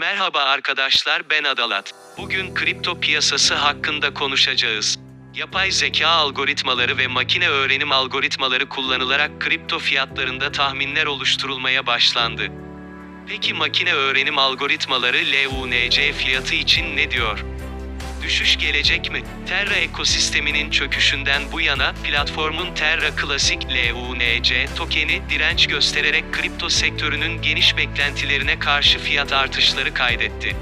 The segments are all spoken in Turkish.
Merhaba arkadaşlar ben Adalat. Bugün kripto piyasası hakkında konuşacağız. Yapay zeka algoritmaları ve makine öğrenim algoritmaları kullanılarak kripto fiyatlarında tahminler oluşturulmaya başlandı. Peki makine öğrenim algoritmaları LUNC fiyatı için ne diyor? Düşüş gelecek mi? Terra ekosisteminin çöküşünden bu yana platformun Terra Classic LUNC tokeni direnç göstererek kripto sektörünün geniş beklentilerine karşı fiyat artışları kaydetti.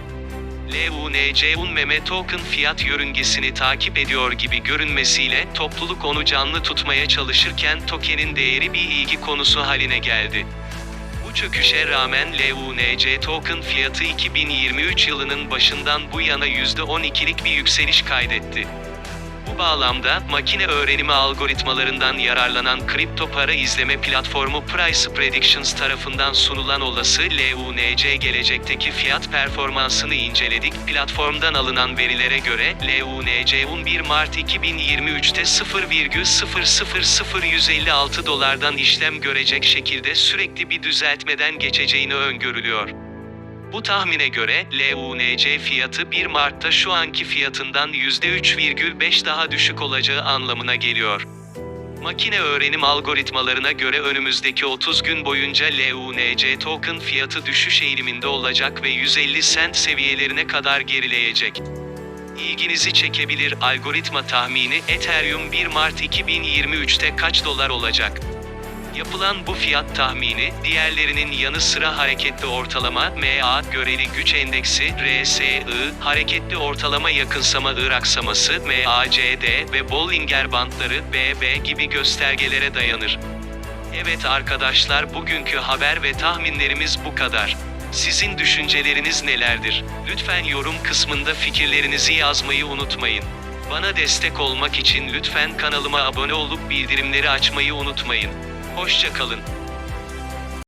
LUNC'un meme token fiyat yörüngesini takip ediyor gibi görünmesiyle topluluk onu canlı tutmaya çalışırken tokenin değeri bir ilgi konusu haline geldi. Çöküşe rağmen LUNC token fiyatı 2023 yılının başından bu yana %12'lik bir yükseliş kaydetti. Bu bağlamda, makine öğrenimi algoritmalarından yararlanan kripto para izleme platformu Price Predictions tarafından sunulan olası LUNC gelecekteki fiyat performansını inceledik. Platformdan alınan verilere göre, LUNC'un 1 Mart 2023'te 0,000156 dolardan işlem görecek şekilde sürekli bir düzeltmeden geçeceğini öngörülüyor. Bu tahmine göre LUNC fiyatı 1 Mart'ta şu anki fiyatından %3,5 daha düşük olacağı anlamına geliyor. Makine öğrenim algoritmalarına göre önümüzdeki 30 gün boyunca LUNC token fiyatı düşüş eğiliminde olacak ve 150 sent seviyelerine kadar gerileyecek. İlginizi çekebilir algoritma tahmini Ethereum 1 Mart 2023'te kaç dolar olacak? Yapılan bu fiyat tahmini, diğerlerinin yanı sıra hareketli ortalama MA göreli güç endeksi RSI, hareketli ortalama yakınsama I aksaması MACD ve Bollinger Bandları BB gibi göstergelere dayanır. Evet arkadaşlar bugünkü haber ve tahminlerimiz bu kadar. Sizin düşünceleriniz nelerdir? Lütfen yorum kısmında fikirlerinizi yazmayı unutmayın. Bana destek olmak için lütfen kanalıma abone olup bildirimleri açmayı unutmayın. Hoşça kalın.